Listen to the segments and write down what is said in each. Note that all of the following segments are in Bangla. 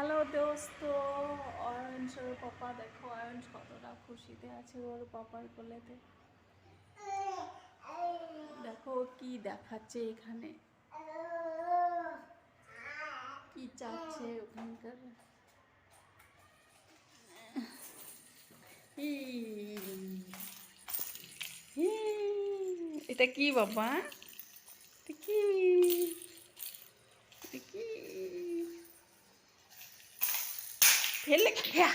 হ্যালো দোস্ত অয়ঞ্চর পাপা দেখো অয়ঞ্চ কতটা খুশিতে আছে ওর পাপার কোলেতে। দেখো কি দেখাচ্ছে এখানে। কি চাচ্ছে ওখানকার। এটা কি বাবা? কি? ফেলে খেয়া।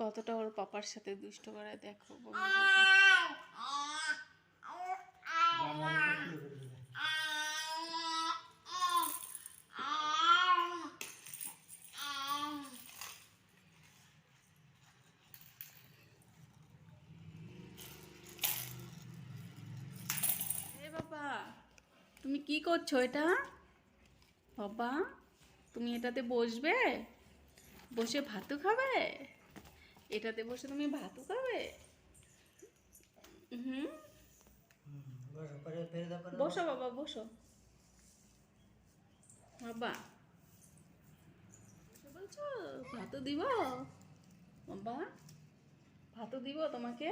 কতটা ওর পাপার সাথে দুষ্ট করে দেখো তুমি কি করছ এটা? বাবা, তুমি এটাতে বসবে? বসে ভাতু খাবে? এটাতে বসে তুমি ভাতু খাবে? হুম? বসো বাবা বসো। বাবা। বলছো? ভাতু দিব? বাবা ভাতু দিব তোমাকে?